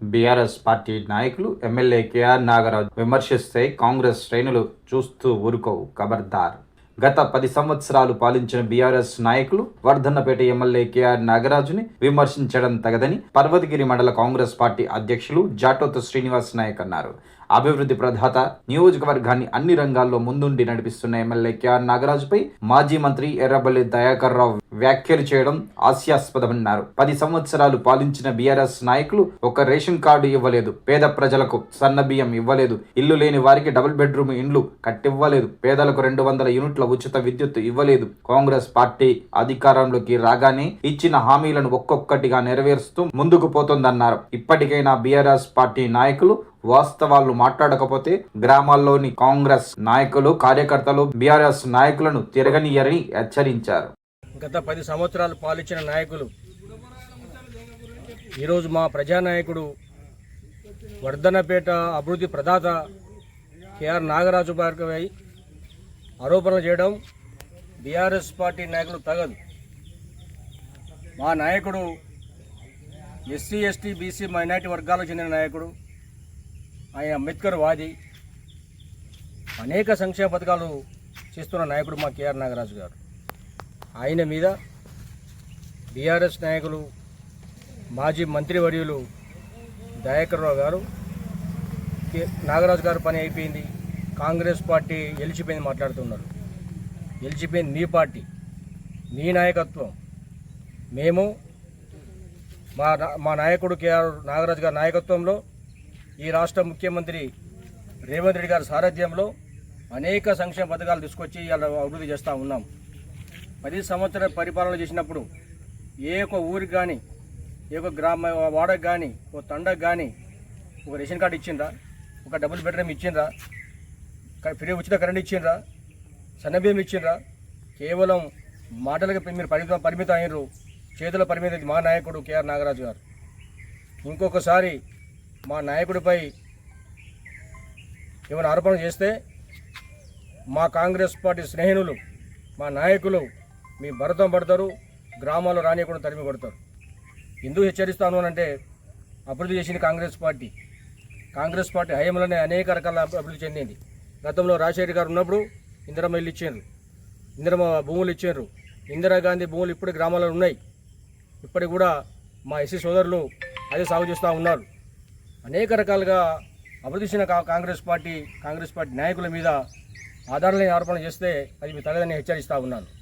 BRS party నాయకులు MLA KR Nagaraju విమర్శిస్తే కాంగ్రెస్ శ్రేణులు చూస్తూ ఊరుకోవు ఖబర్దార్ గత పది సంవత్సరాలు పాలించిన బీఆర్ఎస్ నాయకులు వర్ధన్నపేట ఎమ్మెల్యే కేఆర్ నాగరాజుని విమర్శించడం తగదని పర్వతగిరి మండల కాంగ్రెస్ పార్టీ అధ్యక్షులు జాటోత్ శ్రీనివాస్ నాయక్ అన్నారు. అభివృద్ధి ప్రదాత నియోజకవర్గాన్ని అన్ని రంగాల్లో ముందుండి నడిపిస్తున్న ఎమ్మెల్యే కేఆర్ నాగరాజుపై మాజీ మంత్రి ఎర్రబల్లి దయాకర్ రావు వ్యాఖ్యలు చేయడం హాస్యాస్పదమన్నారు. పది సంవత్సరాలు పాలించిన బీఆర్ఎస్ నాయకులు ఒక రేషన్ కార్డు ఇవ్వలేదు. పేద ప్రజలకు సన్న బియ్యం ఇవ్వలేదు. ఇల్లు లేని వారికి డబుల్ బెడ్రూమ్ ఇండ్లు కట్టివ్వలేదు. పేదలకు రెండు వందల యూనిట్ల ఉచిత విద్యుత్ ఇవ్వలేదు. కాంగ్రెస్ పార్టీ అధికారంలోకి రాగానే ఇచ్చిన హామీలను ఒక్కొక్కటిగా నెరవేరుస్తూ ముందుకు పోతోందన్నారు. ఇప్పటికైనా బీఆర్ఎస్ పార్టీ నాయకులు వాస్తవాలు మాట్లాడకపోతే గ్రామాల్లోని కాంగ్రెస్ నాయకులు కార్యకర్తలు బీఆర్ఎస్ నాయకులను తిరగనియరని హెచ్చరించారు. గత పది సంవత్సరాలు పాలించిన నాయకులు ఈరోజు మా ప్రజానాయకుడు వర్ధనపేట అభివృద్ధి ప్రదాత కేఆర్ నాగరాజు భార్గవై ఆరోపణలు చేయడం బీఆర్ఎస్ పార్టీ నాయకులు తగదు. మా నాయకుడు ఎస్సీ ఎస్టీ బీసీ మైనార్టీ వర్గాలకు చెందిన నాయకుడు ఆయన అంబేద్కర్ వాది అనేక సంక్షేమ పథకాలు చేస్తున్న నాయకుడు మా కేఆర్ నాగరాజు గారు. ఆయన మీద బీఆర్ఎస్ నాయకులు మాజీ మంత్రివర్యులు దయాకర్రావు గారు కే- నాగరాజు గారు పని అయిపోయింది. కాంగ్రెస్ పార్టీ గెలిచిపోయింది మాట్లాడుతున్నారు. గెలిచిపోయింది మీ పార్టీ మీ నాయకత్వం. మేము మా నా- మా నాయకుడు కేఆర్ నాగరాజు గారి నాయకత్వంలో ఈ రాష్ట్ర ముఖ్యమంత్రి రేవంత్ రెడ్డి గారి సారథ్యంలో అనేక సంక్షేమ పథకాలు తీసుకొచ్చి ఇలా అభివృద్ధి చేస్తూ ఉన్నాం. పది సంవత్సరాల పరిపాలన చేసినప్పుడు ఏ ఒక్క ఊరికి కానీ ఏ ఒక్క గ్రామ వాడకు కానీ ఒక తండకు కానీ ఒక రేషన్ కార్డు ఇచ్చిండ్రా? ఒక డబుల్ బెడ్రూమ్ ఇచ్చిండ్రా? ఫ్రీ ఉచిత కరెంట్ ఇచ్చిండ్రా? సన్నబియ్యం ఇచ్చిండ్రా? కేవలం మాటలకు మీరు పరిమితం పరిమితం అయినరు చేతుల పరిమితి మా నాయకుడు కేఆర్ నాగరాజు గారు. ఇంకొకసారి మా నాయకుడిపై ఏమైనా ఆరోపణ చేస్తే మా కాంగ్రెస్ పార్టీ స్నేహితులు మా నాయకులు మీ భరతం పడతారు గ్రామాల్లో రానియకుండా తరిమి కొడతారు. ఎందుకు హెచ్చరిస్తాను అని అంటే అభివృద్ధి చేసింది కాంగ్రెస్ పార్టీ. కాంగ్రెస్ పార్టీ హయాంలోనే అనేక రకాల అభివృద్ధి చెందింది. గతంలో రాజశేఖర్ గారు ఉన్నప్పుడు ఇందిరమ్మ ఇల్లు ఇచ్చారు ఇందిరమ్మ భూములు ఇచ్చారు ఇందిరాగాంధీ భూములు ఇప్పుడు గ్రామాల్లో ఉన్నాయి. ఇప్పటికి కూడా మా ఎస్సీ సోదరులు అదే సాగు చేస్తూ ఉన్నారు. అనేక రకాలుగా అభివృద్ధి కా- కాంగ్రెస్ పార్టీ కాంగ్రెస్ పార్టీ నాయకుల మీద ఆధారాలని ఆరోపణ చేస్తే అది మీ తగదని హెచ్చరిస్తూ ఉన్నాను.